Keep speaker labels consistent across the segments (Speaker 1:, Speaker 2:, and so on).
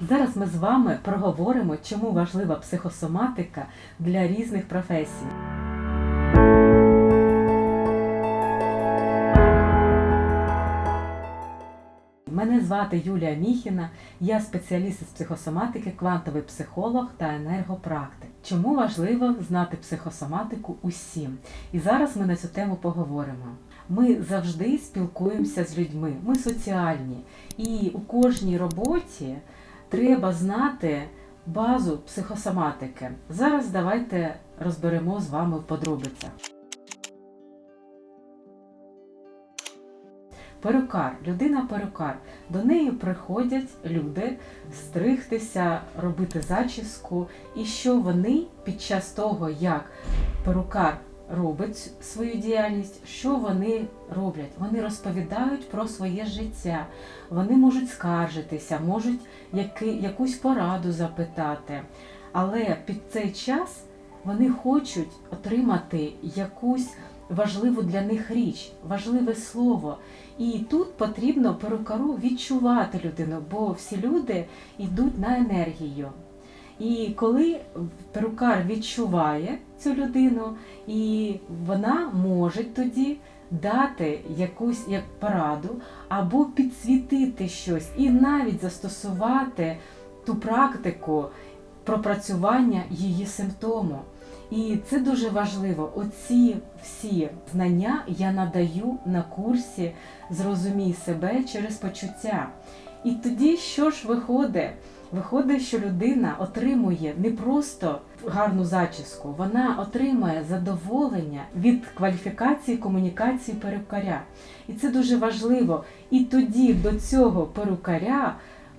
Speaker 1: Зараз ми з вами проговоримо, чому важлива психосоматика для різних професій. Мене звати Юлія Міхіна, я спеціаліст із психосоматики, квантовий психолог та енергопрактик. Чому важливо знати психосоматику усім? І зараз ми на цю тему поговоримо. Ми завжди спілкуємося з людьми, ми соціальні, і у кожній роботі треба знати базу психосоматики. Зараз давайте розберемо з вами в подробицях. Перукар, людина-перукар. До неї приходять люди стригтися, робити зачіску, і що вони під час того, як перукар робить свою діяльність, що вони роблять? Вони розповідають про своє життя, вони можуть скаржитися, можуть яки, якусь пораду запитати. Але під цей час вони хочуть отримати якусь важливу для них річ, важливе слово. І тут потрібно перукару відчувати людину, бо всі люди йдуть на енергію. І коли перукар відчуває цю людину, і вона може тоді дати якусь як пораду або підсвітити щось, і навіть застосувати ту практику пропрацювання її симптому. І це дуже важливо. Оці всі знання я надаю на курсі Зрозумій себе через почуття. І тоді що ж виходить? Виходить, що людина отримує не просто гарну зачіску, вона отримує задоволення від кваліфікації комунікації перукаря. І це дуже важливо. І тоді до цього перукаря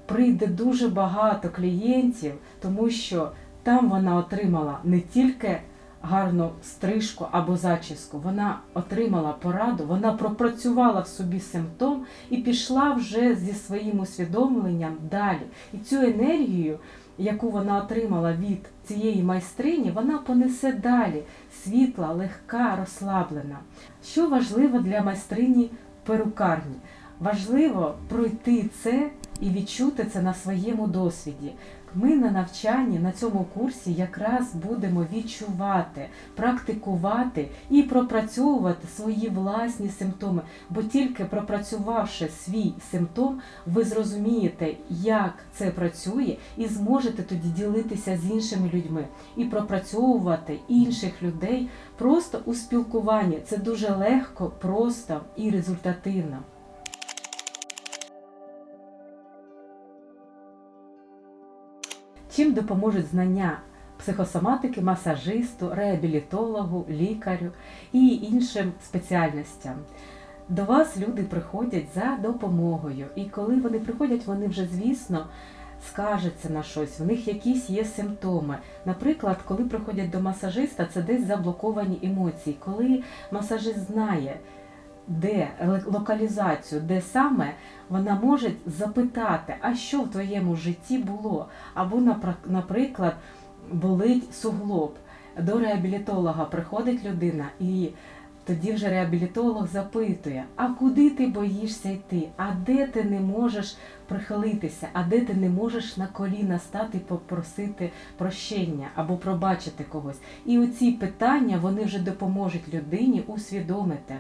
Speaker 1: прийде дуже багато клієнтів, тому що там вона отримала не тільки гарну стрижку або зачіску, вона отримала пораду, вона пропрацювала в собі симптом і пішла вже зі своїм усвідомленням далі. І цю енергію, яку вона отримала від цієї майстрині, вона понесе далі світла, легка, розслаблена. Що важливо для майстрині перукарні? Важливо пройти це і відчути це на своєму досвіді. Ми на навчанні на цьому курсі якраз будемо відчувати, практикувати і пропрацьовувати свої власні симптоми. Бо тільки пропрацювавши свій симптом, ви зрозумієте, як це працює, і зможете тоді ділитися з іншими людьми і пропрацьовувати інших людей просто у спілкуванні. Це дуже легко, просто і результативно. Чим допоможуть знання психосоматики, масажисту, реабілітологу, лікарю і іншим спеціальностям? До вас люди приходять за допомогою, і коли вони приходять, вони вже, звісно, скаржаться на щось, в них якісь є симптоми. Наприклад, коли приходять до масажиста, це десь заблоковані емоції. Коли масажист знає, де локалізацію, де саме вона може запитати, а що в твоєму житті було? Або, наприклад, болить суглоб. До реабілітолога приходить людина і тоді вже реабілітолог запитує, а куди ти боїшся йти? А де ти не можеш прихилитися, а де ти не можеш на коліна стати попросити прощення або пробачити когось? І оці питання вони вже допоможуть людині усвідомити.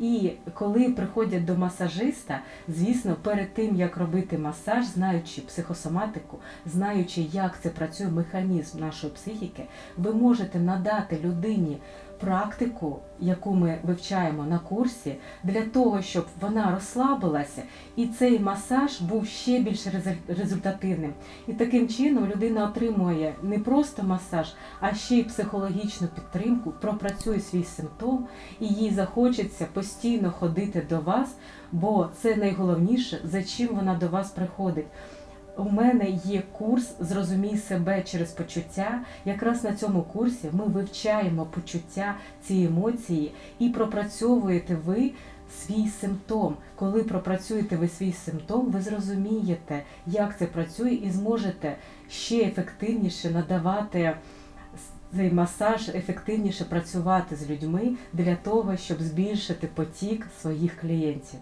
Speaker 1: І коли приходять до масажиста, звісно, перед тим як робити масаж, знаючи психосоматику, знаючи, як це працює механізм нашої психіки, ви можете надати людині практику, яку ми вивчаємо на курсі, для того, щоб вона розслабилася і цей масаж був ще більш результативним. І таким чином людина отримує не просто масаж, а ще й психологічну підтримку, пропрацює свій симптом, і їй захочеться постійно ходити до вас, бо це найголовніше, за чим вона до вас приходить. У мене є курс Зрозумій себе через почуття. Якраз на цьому курсі ми вивчаємо почуття ці емоції і пропрацьовуєте ви свій симптом. Коли пропрацюєте ви свій симптом, ви зрозумієте, як це працює, і зможете ще ефективніше надавати. Цей масаж ефективніше працювати з людьми для того, щоб збільшити потік своїх клієнтів.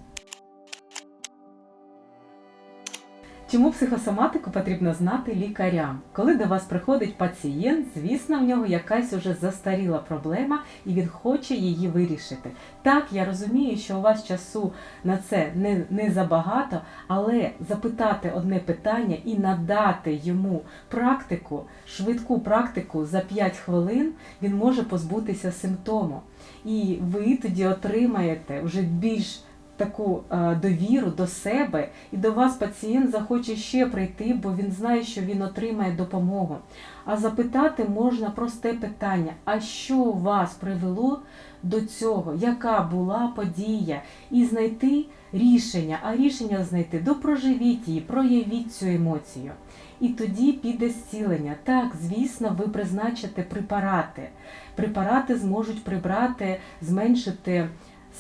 Speaker 1: Чому психосоматику потрібно знати лікарям? Коли до вас приходить пацієнт, звісно, в нього якась уже застаріла проблема, і він хоче її вирішити. Так, я розумію, що у вас часу на це не, не забагато, але запитати одне питання і надати йому практику, швидку практику за 5 хвилин, він може позбутися симптому. І ви тоді отримаєте вже більш таку е, довіру до себе, і до вас пацієнт захоче ще прийти, бо він знає, що він отримає допомогу. А запитати можна просте питання: а що вас привело до цього? Яка була подія? І знайти рішення, а рішення знайти допроживіть її, проявіть цю емоцію. І тоді піде зцілення. Так, звісно, ви призначите препарати. Препарати зможуть прибрати, зменшити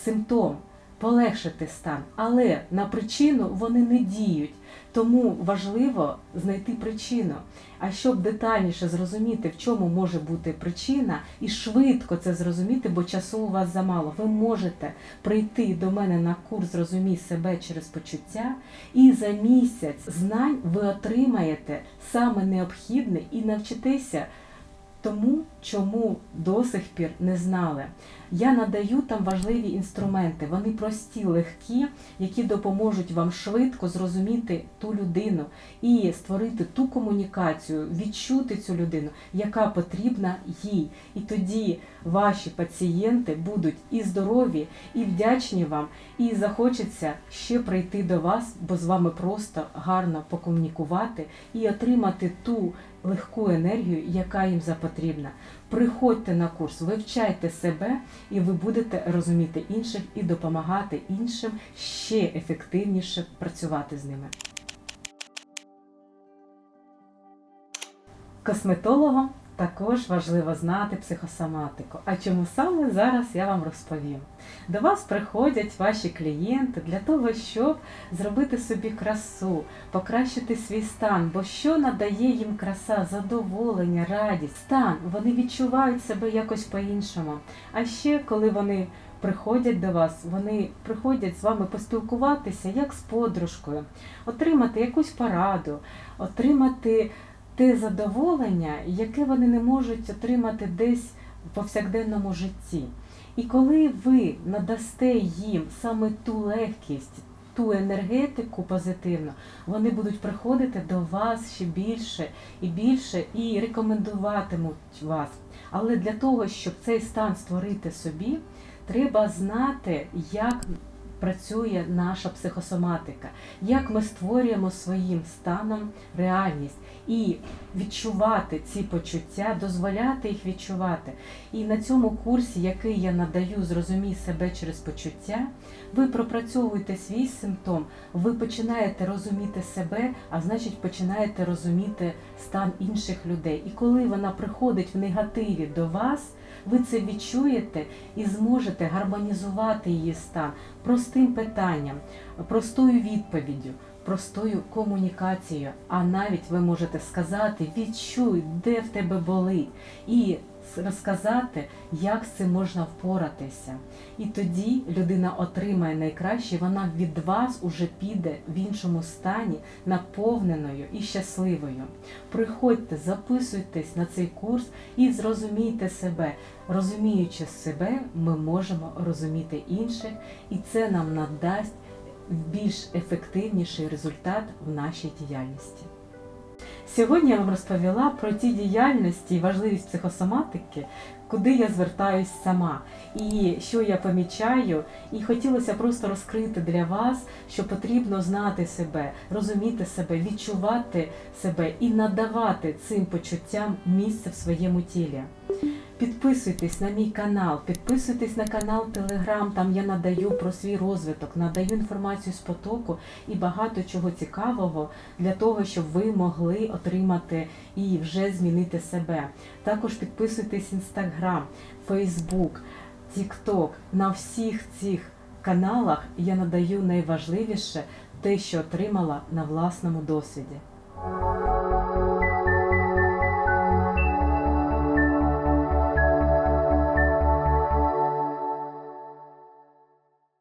Speaker 1: симптом полегшити стан, але на причину вони не діють. Тому важливо знайти причину. А щоб детальніше зрозуміти, в чому може бути причина, і швидко це зрозуміти, бо часу у вас замало, ви можете прийти до мене на курс Зрозумій себе через почуття, і за місяць знань ви отримаєте саме необхідне і навчитеся тому, чому до сих пір не знали. Я надаю там важливі інструменти. Вони прості, легкі, які допоможуть вам швидко зрозуміти ту людину і створити ту комунікацію, відчути цю людину, яка потрібна їй. І тоді ваші пацієнти будуть і здорові, і вдячні вам, і захочеться ще прийти до вас, бо з вами просто гарно покомунікувати і отримати ту легку енергію, яка їм запотрібна. Приходьте на курс, вивчайте себе, і ви будете розуміти інших і допомагати іншим ще ефективніше працювати з ними. Косметологом також важливо знати психосоматику. А чому саме зараз я вам розповім. До вас приходять ваші клієнти для того, щоб зробити собі красу, покращити свій стан. Бо що надає їм краса, задоволення, радість, стан, вони відчувають себе якось по-іншому. А ще коли вони приходять до вас, вони приходять з вами поспілкуватися як з подружкою, отримати якусь пораду, отримати те задоволення, яке вони не можуть отримати десь в повсякденному житті. І коли ви надасте їм саме ту легкість, ту енергетику позитивну, вони будуть приходити до вас ще більше і більше і рекомендуватимуть вас. Але для того, щоб цей стан створити собі, треба знати, як працює наша психосоматика, як ми створюємо своїм станом реальність і відчувати ці почуття, дозволяти їх відчувати. І на цьому курсі, який я надаю, зрозумій себе через почуття, ви пропрацьовуєте свій симптом, ви починаєте розуміти себе, а значить, починаєте розуміти стан інших людей. І коли вона приходить в негативі до вас, ви це відчуєте і зможете гармонізувати її стан простим питанням, простою відповіддю простою комунікацією, а навіть ви можете сказати, відчуй, де в тебе болить, і розказати, як з цим можна впоратися. І тоді людина отримає найкраще, вона від вас уже піде в іншому стані, наповненою і щасливою. Приходьте, записуйтесь на цей курс і зрозумійте себе. Розуміючи себе, ми можемо розуміти інших, і це нам надасть більш ефективніший результат в нашій діяльності. Сьогодні я вам розповіла про ті діяльності і важливість психосоматики, куди я звертаюсь сама, і що я помічаю, і хотілося просто розкрити для вас, що потрібно знати себе, розуміти себе, відчувати себе і надавати цим почуттям місце в своєму тілі. Підписуйтесь на мій канал, підписуйтесь на канал Телеграм, там я надаю про свій розвиток, надаю інформацію з потоку і багато чого цікавого для того, щоб ви могли отримати і вже змінити себе. Також підписуйтесь Інстаграм, Фейсбук, Тікток. На всіх цих каналах я надаю найважливіше те, що отримала на власному досвіді.